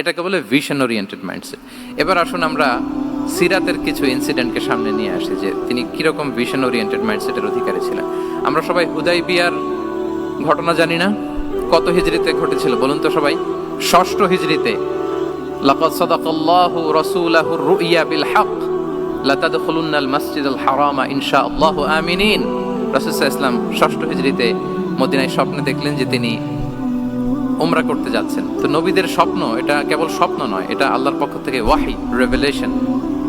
এটাকে বলে vision oriented mindset এবার আসুন আমরা সিরাতের কিছু ইনসিডেন্টকে সামনে নিয়ে আসি যে তিনি কীরকম ভিশন ওরিয়েন্টেড মাইন্ডসেটের অধিকারী ছিলেন। আমরা সবাই হুদাই বিয়ার ঘটনা জানি না। কত হিজড়িতে ঘটেছিল বলুন তো সবাই? ষষ্ঠ হিজড়িতে, লাকাদ সাদাকাল্লাহু রাসূলাহু রুইয়া বিল হক লাতাদখুলুন্নাল মাসজিদাল হারামা ইনশাআল্লাহু আমিনিন। রাসূল সাল্লাল্লাহু আলাইহি ওয়াসাল্লাম ষষ্ঠ হিজড়িতে মদিনায় স্বপ্নে দেখলেন যে তিনি ওমরা করতে যাচ্ছেন। তো নবীদের স্বপ্ন, এটা কেবল স্বপ্ন নয়, এটা আল্লাহর পক্ষ থেকে ওয়াহি রেভেলেশন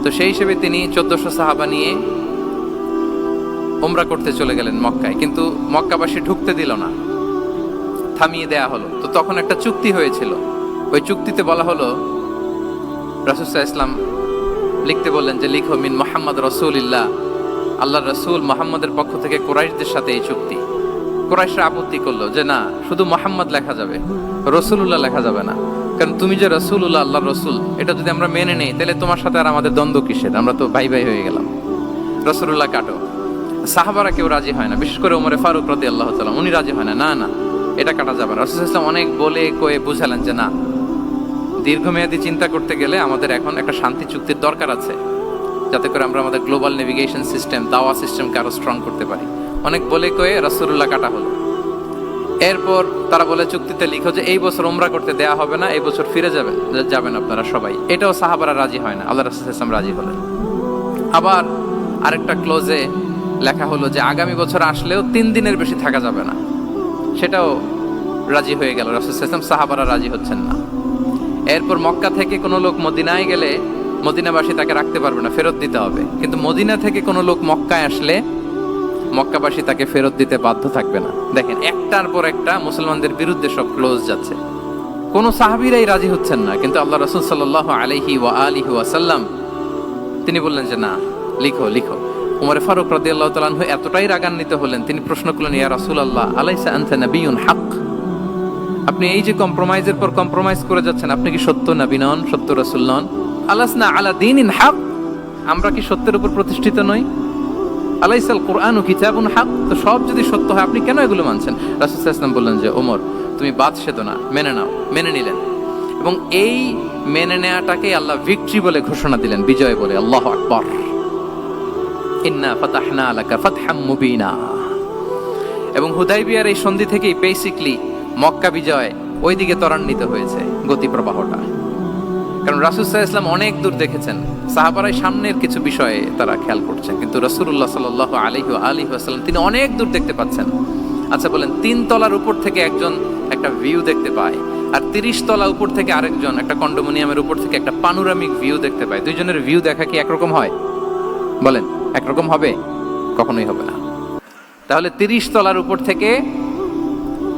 তো সেই হিসেবে তিনি চোদ্দশো সাহাবা নিয়ে ওমরা করতে চলে গেলেন মক্কায়। কিন্তু মক্কাবাসী ঢুকতে দিল না, থামিয়ে দেয়া হলো। তো তখন একটা চুক্তি হয়েছিল। ওই চুক্তিতে বলা হলো রাসুসাহ ইসলাম লিখতে বললেন যে, লিখো, মিন মোহাম্মদ রসুলিল্লাহ। আল্লাহ রসুল মোহাম্মদের পক্ষ থেকে কোরাইশদের সাথে এই চুক্তি। কোরাইশরা আপত্তি করল যে না, শুধু মোহাম্মদ লেখা যাবে রসুল্লাহ লেখা যাবে না। কারণ তুমি যে রসুল্লাহ আল্লাহ রসুল, এটা যদি আমরা মেনে নেই, তাহলে তোমার সাথে আর আমাদের দ্বন্দ্ব কিসের? আমরা তো ভাই ভাই হয়ে গেলাম। রসুল্লাহ কাটো। সাহাবারা কেউ রাজি হয় না, বিশেষ করে ওমরে ফারুক রদি আল্লাহ তালাম উনি রাজি হয় না। না না, এটা কাটা যাবে না। রসুল অনেক বলে কয়ে বুঝালেন যে না, দীর্ঘমেয়াদী চিন্তা করতে গেলে আমাদের এখন একটা শান্তি চুক্তির দরকার আছে, যাতে করে আমরা আমাদের গ্লোবাল নেভিগেশন সিস্টেম দাওয়া সিস্টেমকে আরও স্ট্রং করতে পারি। অনেক বলে কয়ে রসুল্লাহ কাটা হলো। এরপর তারা বলে চুক্তিতে লিখো যে এই বছর ওমরা করতে দেয়া হবে না, এই বছর ফিরে যাবেন যাবেন আপনারা সবাই। এটাও সাহাবারা রাজি হয় না, আল্লাহ রসুল ইসলাম রাজি হলেন। আবার আরেকটা ক্লোজে লেখা হলো যে আগামী বছর আসলেও তিন দিনের বেশি থাকা যাবে না। সেটাও রাজি হয়ে গেল, রসুল ইসলাম সাহাবারা রাজি হচ্ছেন না। এরপর মক্কা থেকে কোনো লোক মদিনায় গেলে মদিনাবাসী তাকে রাখতে পারবে না, ফেরত দিতে হবে। কিন্তু মদিনা থেকে কোনো লোক মক্কায় আসলে মক্কাবাসী তাকে ফেরত দিতে বাধ্য থাকবে না। দেখেন, একটার পর একটা মুসলমানদের বিরুদ্ধে সব ক্লোজ যাচ্ছে। কোনো সাহাবিরাই রাজি হচ্ছেন না, কিন্তু আল্লাহ রসুল সাল্লাহ আলহি ওয়া আলিহি ওয়াসাল্লাম তিনি বললেন যে, না, লিখো লিখো। উমরে ফারুক রদি আল্লাহ তালাহ এতটাই রাগান্বিত হলেন, তিনি প্রশ্ন করলেন, ইয়া রাসুল আল্লাহ আলাইসা হক আপনি এই যে কম্প্রোমাইজের পর কম্প্রোমাইজ করে যাচ্ছেন, আপনি কি সত্য নবী নন, সত্য রসুল নন? আলাসনা আলা দিন ইন হক আমরা কি সত্যের উপর প্রতিষ্ঠিত নই? আলাইসাল কোরআন ও কিতাবুন হক। তো সব যদি সত্য হয়, আপনি কেন এগুলো মানছেন? রাসুল বললেন যে, ওমর, তুমি বাদ সেতো না, মেনে নাও, মেনে নিলেন। এবং এই মেনে নেওয়াটাকে আল্লাহ ভিক্টরি বলে ঘোষণা দিলেন, বিজয় বলে, আল্লাহ আকবর। ইন্না ফাতাহনা আলাকা ফাতহাম মুবিনা। এবং হুদাইবিয়ার এই সন্ধি থেকেই বেসিকলি মক্কা বিজয় ওইদিকে ত্বরান্বিত হয়েছে গতি প্রবাহটা কারণ রাসুসাহ ইসলাম অনেক দূর দেখেছেন। সাহাবারাই সামনের কিছু বিষয়ে তারা খেয়াল করছেন। কিন্তু রসুল্লাহ সাল আলহি আলী আসাল্লাম তিনি অনেক দূর দেখতে পাচ্ছেন। আচ্ছা বলেন, তিন তলার উপর থেকে একজন একটা ভিউ দেখতে পায় আর তিরিশ তলা উপর থেকে আরেকজন একটা কন্ডোমিনিয়ামের উপর থেকে একটা পানোরামিক ভিউ দেখতে পায়। দুইজনের ভিউ দেখা কি একরকম হয়? বলেন, একরকম হবে? কখনোই হবে না। তাহলে তিরিশ তলার উপর থেকে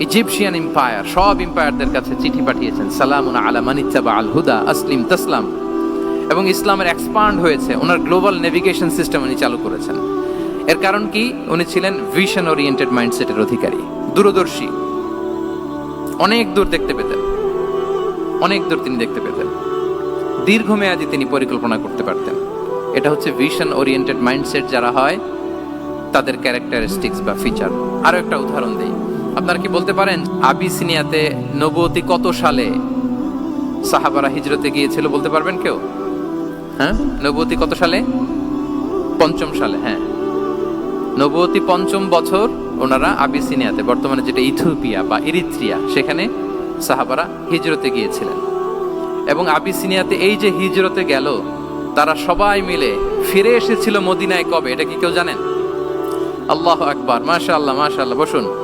Egyptian empire সব এম্পায়ারদের কাছে চিঠি পাঠিয়েছেন, সালামুন আলা মানিত্তাবা আল হুদা, আসলিম তাসলাম। এবং ইসলামের এক্সপান্ড হয়েছে, ওনার গ্লোবাল নেভিগেশন সিস্টেম উনি চালু করেছেন। এর কারণ কি? উনি ছিলেন ভিশন ওরিয়েন্টেড মাইন্ডসেটের অধিকারী, দূরদর্শী। অনেক দূর দেখতে পেতেন, অনেক দূর তিনি দেখতে পেতেন। দীর্ঘমেয়াদী তিনি পরিকল্পনা করতে পারতেন। এটা হচ্ছে ভিশন ওরিয়েন্টেড মাইন্ডসেট যারা হয়, তাদের ক্যারেক্টারিস্টিক্স বা ফিচার আরও একটা উদাহরণ দেই। আপনারা কি বলতে পারেন, আবিসিনিয়াতে নবতী কত সালে সাহাবারা হিজরতে গিয়েছিল বলতে পারবেন কেউ? হ্যাঁ? নবতী কত সালে? পঞ্চম সালে হ্যাঁ। নবতী পঞ্চম বছর ওনারা আবিসিনিয়াতে, বর্তমানে যেটা ইথিওপিয়া বা ইরিত্রিয়া, সেখানে সাহাবারা হিজরতে গিয়েছিলেন। এবং আবিসিনিয়াতে এই যে হিজরতে গেল, তারা সবাই মিলে ফিরে এসেছিল মদিনায় কবে, এটা কি কেউ জানেন? আল্লাহ আকবার মাশা আল্লাহ মাশা আল্লাহ বসুন।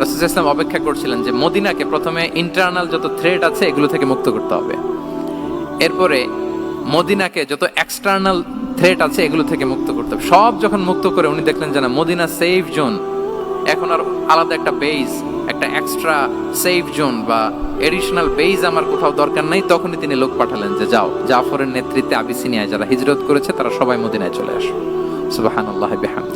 রসুল ইসলাম অপেক্ষা করছিলেন যে মদিনাকে প্রথমে ইন্টারনাল যত থ্রেট আছে এগুলো থেকে মুক্ত করতে হবে। এরপরে মদিনাকে যত এক্সটার্নাল থ্রেট আছে এগুলো থেকে মুক্ত করতে হবে। সব যখন মুক্ত করে উনি দেখলেন যে না, মদিনা সেফ জোন এখন আর আলাদা একটা বেজ একটা এক্সট্রা সেফ জোন বা এডিশনাল বেজ আমার কোথাও দরকার নাই, তখনই তিনি লোক পাঠালেন যে যাও, জাফরের নেতৃত্বে আবিসিনিয়ায় যারা হিজরত করেছে তারা সবাই মদিনায় চলে আসো। সুবাহান আল্লাহ বেহামদি।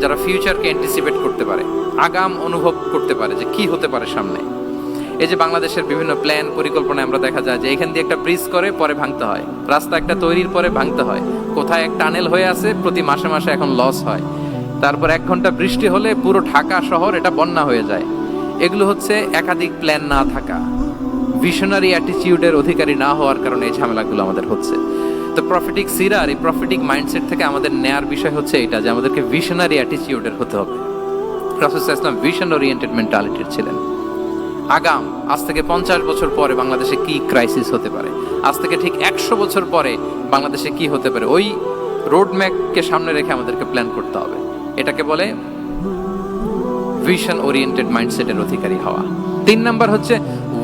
যারা ফিউচারকে অ্যান্টিসিপেট করতে পারে, আগাম অনুভব করতে পারে যে কি হতে পারে সামনে। এই যে বাংলাদেশের বিভিন্ন প্ল্যান পরিকল্পনায় আমরা দেখা যায় যে এখান দিয়ে একটা ব্রিজ করে পরে ভাঙতে হয়। রাস্তা একটা তৈরির পরে ভাঙতে হয়। কোথায় এক টানেল হয়ে আছে, প্রতি মাসে মাসে এখন লস হয়। তারপর এক ঘণ্টা বৃষ্টি হলে পুরো ঢাকা শহর এটা বন্যা হয়ে যায়। এগুলো হচ্ছে একাধিক প্ল্যান না থাকা। ভিশনারি অ্যাটিচিউডের অধিকারী না হওয়ার কারণে এই ঝামেলাগুলো আমাদের হচ্ছে। তো প্রফিটিক সিরার এই প্রফিটিক মাইন্ডসেট থেকে আমাদের নেয়ার বিষয় হচ্ছে এটা, যে আমাদেরকে ভিশনারি অ্যাটিটিউডের হতে হবে। রাসুল ইসলাম ভিশন ওরিয়েন্টেড মেন্টালিটির ছিলেন। আগাম, আজ থেকে পঞ্চাশ বছর পরে বাংলাদেশে কি ক্রাইসিস হতে পারে? আজ থেকে ঠিক একশো বছর পরে বাংলাদেশে কি হতে পারে? ওই রোড ম্যাপকে সামনে রেখে আমাদেরকে প্ল্যান করতে হবে। এটাকে বলে ভিশন ওরিয়েন্টেড মাইন্ডসেটের অধিকারী হওয়া। তিন নাম্বার হচ্ছে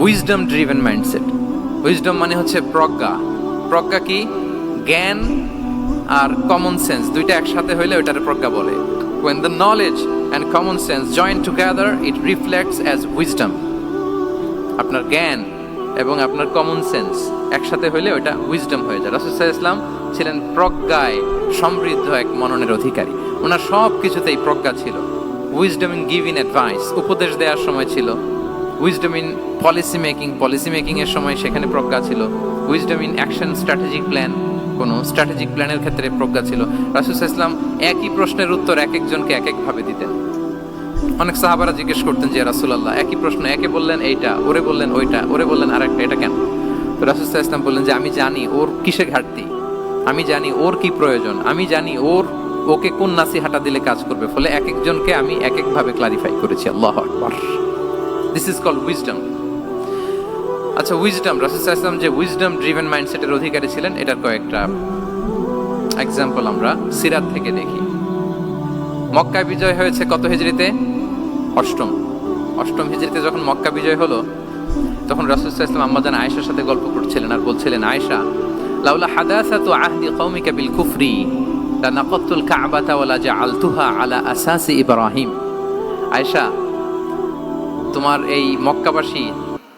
উইজডম ড্রিভেন মাইন্ডসেট উইজডম মানে হচ্ছে প্রজ্ঞা। প্রজ্ঞা কি? জ্ঞান আর কমন সেন্স দুইটা একসাথে হইলে ওইটার প্রজ্ঞা বলে। When the knowledge and common sense join together, it reflects as wisdom. আপনার জ্ঞান এবং আপনার কমন সেন্স একসাথে হইলে ওটা উইজডম হয়ে যায়। রাসুল ইসলাম ছিলেন প্রজ্ঞায় সমৃদ্ধ এক মননের অধিকারী। ওনার সব কিছুতেই প্রজ্ঞা ছিল। Wisdom in give in advice উপদেশ দেওয়ার সময় ছিল। Wisdom in policy making policy মেকিংয়ের সময় সেখানে প্রজ্ঞা ছিল। Wisdom in action strategic plan কোনো স্ট্র্যাটেজিক প্ল্যানের ক্ষেত্রে প্রজ্ঞা ছিল। রাসুল ইসলাম একই প্রশ্নের উত্তর এক একজনকে এক একভাবে দিতেন। অনেক সাহাবারা জিজ্ঞেস করতেন যে রাসুলাল্লাহ, একই প্রশ্ন, একে বললেন এইটা, ওরে বললেন ওইটা, ওরে বললেন আর একটা এটা কেন? তো রাসুল্লাহ ইসলাম বললেন যে, আমি জানি ওর কিসে ঘাটতি, আমি জানি ওর কি প্রয়োজন, আমি জানি ওর, ওকে কোন নাসিহাটা দিলে কাজ করবে, ফলে এক একজনকে আমি এক একভাবে ক্লারিফাই করেছি, আল্লাহ দিস ইজ কল উইজডম আচ্ছা উইজডম রাসুল ইসলাম যে উইজডম ড্রিভেন মাইন্ডসেটের অধিকারী ছিলেন, এটার কয়েকটা এক্সাম্পল আমরা সিরাত থেকে দেখি। মক্কা বিজয় হয়েছে কত হিজড়িতে? অষ্টম। অষ্টম হিজড়িতে যখন মক্কা বিজয় হলো, তখন রাসুল ইসলাম আম্মাজান আয়েশার সাথে গল্প করছিলেন আর বলছিলেন, আয়েশা, লাউলা হাদাসাতু আহদি কওমিকা বিল কুফরি লানাকাতুল কাবাতা ওয়ালা জাআলতুহা আলা আসাসি ইব্রাহিম। আয়েশা, তোমার এই মক্কাবাসী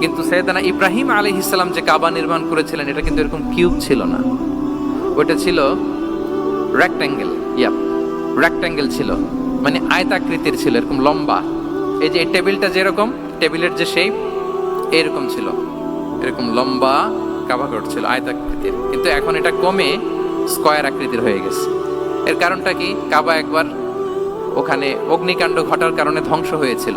কিন্তু সৈয়দানা ইব্রাহিম আলী ইসলাম যে কাবা নির্মাণ করেছিলেন, এটা কিন্তু এরকম কিউব ছিল না। ওটা ছিল রেক্ট্যাঙ্গেল ইয়াপ রেক্ট্যাঙ্গেল ছিল। মানে আয়তাকৃতির ছিল, এরকম লম্বা। এই যে টেবিলটা যেরকম, টেবিলের যে শেপ এরকম ছিল। এরকম লম্বা কাবা ঘর ছিল, আয়তাকৃতির। কিন্তু এখন এটা কমে স্কয়ার আকৃতির হয়ে গেছে। এর কারণটা কি? কাবা একবার ওখানে অগ্নিকাণ্ড ঘটার কারণে ধ্বংস হয়েছিল।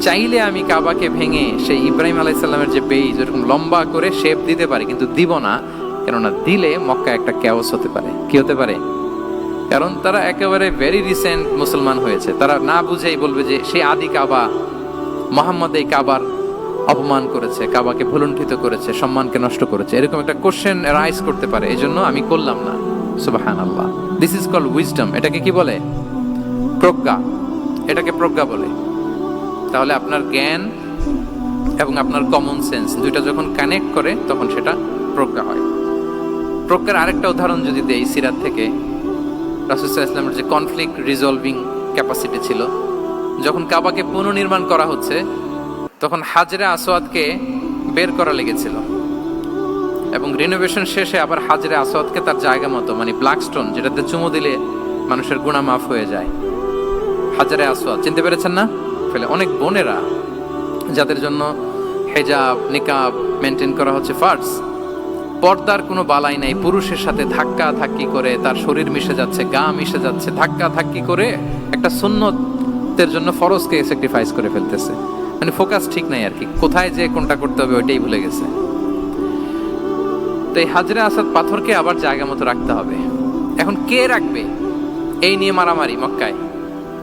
চাইলে আমি কাবাকে ভেঙে সেই ইব্রাহিম আলাইসাল্লামের যে বেইজ এরকম লম্বা করে শেপ দিতে পারি, কিন্তু দিব না, কেননা দিলে মক্কা একটা ক্যাওস হতে পারে। কি হতে পারে? কারণ তারা একেবারে ভেরি রিসেন্ট মুসলমান হয়েছে। তারা না বুঝেই বলবে যে সেই আদি কাবা, মোহাম্মদ এই কাবার অপমান করেছে, কাবাকে ভুলুণ্ঠিত করেছে, সম্মানকে নষ্ট করেছে। এরকম একটা কোশ্চেন রাইজ করতে পারে এই জন্য আমি করলাম না। সুবাহান আল্লাহ দিস ইজ কল উইজডম এটাকে কি বলে? প্রজ্ঞা। এটাকে প্রজ্ঞা বলে। তাহলে আপনার জ্ঞান এবং আপনার কমন সেন্স দুইটা যখন কানেক্ট করে, তখন সেটা প্রজ্ঞা হয়। প্রজ্ঞার আরেকটা উদাহরণ যদি দেই সিরাত থেকে রাসুসাহ ইসলামের যে কনফ্লিক্ট রিজলভিং ক্যাপাসিটি ছিল, যখন কাবাকে পুনর্নির্মাণ করা হচ্ছে, তখন হাজরা আসওয়াদকে বের করা লেগেছিল। এবং রিনোভেশন শেষে আবার হাজরে আসওয়াদকে তার জায়গা মতো মানে ব্ল্যাক স্টোন যেটাতে চুমো দিলে মানুষের গুণা মাফ হয়ে যায়। হাজারে আসওয়াদ, চিনতে পেরেছেন না? ফেলে। অনেক বোনেরা যাদের জন্য হেজাব, নিকাব মেনটেন করা হচ্ছে ফার্স পর্দার কোনো বালাই নাই, পুরুষের সাথে ধাক্কা ধাক্কি করে তার শরীর মিশে যাচ্ছে, গা মিশে যাচ্ছে, ধাক্কা ধাক্কি করে একটা সুন্নতের জন্য ফরজকে স্যাক্রিফাইস করে ফেলতেছে। মানে ফোকাস ঠিক নাই আর কি। কোথায় যে কোনটা করতে হবে ওইটাই ভুলে গেছে। তো এই হাজরে আসাদ পাথরকে আবার জায়গা মতো রাখতে হবে। এখন কে রাখবে? এই নিয়ে মারামারি মক্কায়।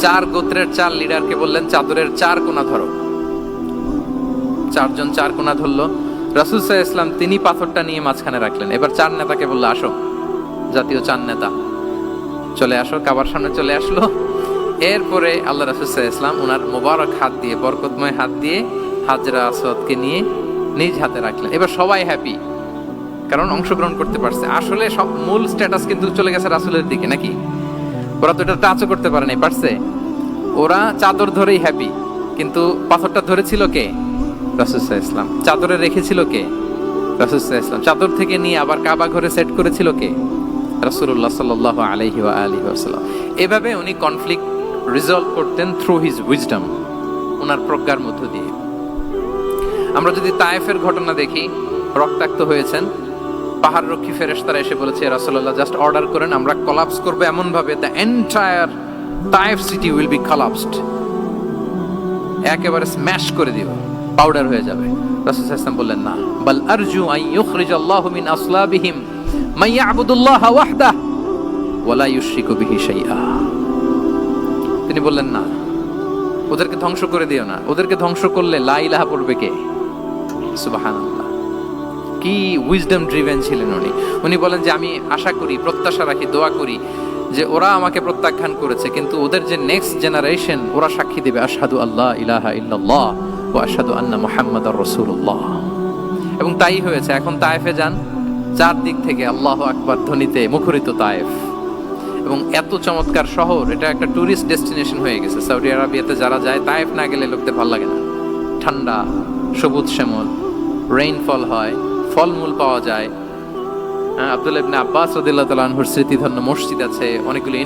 চার গোত্রের চার লিডারকে বললেন, চাদরের চার কোনা ধরো। চারজন চার কোনা ধরলো। রাসুল সাহা ইসলাম তিনি পাথরটা নিয়ে মাঝখানে রাখলেন। এবার চার নেতাকে বলল, আসো, জাতীয় চার নেতা। চলে আসো, কাবার সামনে চলে আসলো। এরপরে আল্লাহ রাসুল সাহা ইসলাম ওনার মোবারক হাত দিয়ে, বরকতময় হাত দিয়ে হাজরা আসাদকে নিয়ে নিজ হাতে রাখলেন। এবার সবাই হ্যাপি কারণ অংশগ্রহণ করতে পারছে। আসলে সব মূল স্ট্যাটাস কিন্তু চলে গেছে রাসুলের দিকে, নাকি? ওরা তো এটা টাচও করতে পারে নাই, পারছে? ওরা চাদর ধরেই হ্যাপি কিন্তু পাথরটা ধরেছিল কে? রাসুসাহ ইসলাম চাদরে রেখেছিল কে? রাসুসাহ ইসলাম চাদর থেকে নিয়ে আবার কাবা ঘরে সেট করেছিল কে? রাসুল্লাহ সাল আলহি আলহি আসাল্লাম এভাবে উনি কনফ্লিক্ট রিজলভ করতেন থ্রু হিজ উইজডম ওনার প্রজ্ঞার মধ্য দিয়ে। আমরা যদি তায়েফের ঘটনা দেখি, রক্তাক্ত হয়েছেন পাহাড় রক্ষী ফেরেশতারা এসে বলেছে রাসূলুল্লাহ জাস্ট অর্ডার করেন, আমরা কলাপস করব এমন ভাবে the entire Taif city will be collapsed একেবারে স্ম্যাশ করে দিব পাউডার হয়ে যাবে। রাসূল সাল্লাল্লাহু বললেন, না, বাল আরজু আন ইউখরিজ আল্লাহু মিন আসলাবিহিম, মান ইয়াবুদুল্লাহ ওয়াহদাহ ওয়ালা ইউশরিকু বিহি শাইআ. তিনি বললেন, না, ওদেরকে ধ্বংস করে দিও না, ওদেরকে ধ্বংস করলে লা ইলাহা পড়বে কে? সুবহানাল্লাহ। কি উইজডম ড্রিভেন ছিলেন উনি? উনি বলেন যে, আমি আশা করি, প্রত্যাশা রাখি, দোয়া করি যে, ওরা আমাকে প্রত্যাখ্যান করেছে, কিন্তু ওদের যে নেক্সট জেনারেশন ওরা সাক্ষী দেবে আসাদু আল্লাহ ইলাহা ইল্লাল্লাহ ও আশহাদু আন্না মুহাম্মাদ রসুল্লাহ এবং তাই হয়েছে, এখন তায়েফে যান, চারদিক থেকে আল্লাহ আকবার ধ্বনিতে মুখরিত তায়েফ। এবং এত চমৎকার শহর, এটা একটা ট্যুরিস্ট ডেস্টিনেশন হয়ে গেছে। সৌদি আরবিয়াতে যারা যায়, তায়েফ না গেলে লোকদের ভালো লাগে না। ঠান্ডা, সবুজ শ্যামল রেইনফল হয় ফলমূল পাওয়া যায়। হ্যাঁ, আব্দুল ইবনে আব্বাস রদিল্লাহ তালাহুর স্মৃতিধন্য মসজিদ আছে অনেকগুলো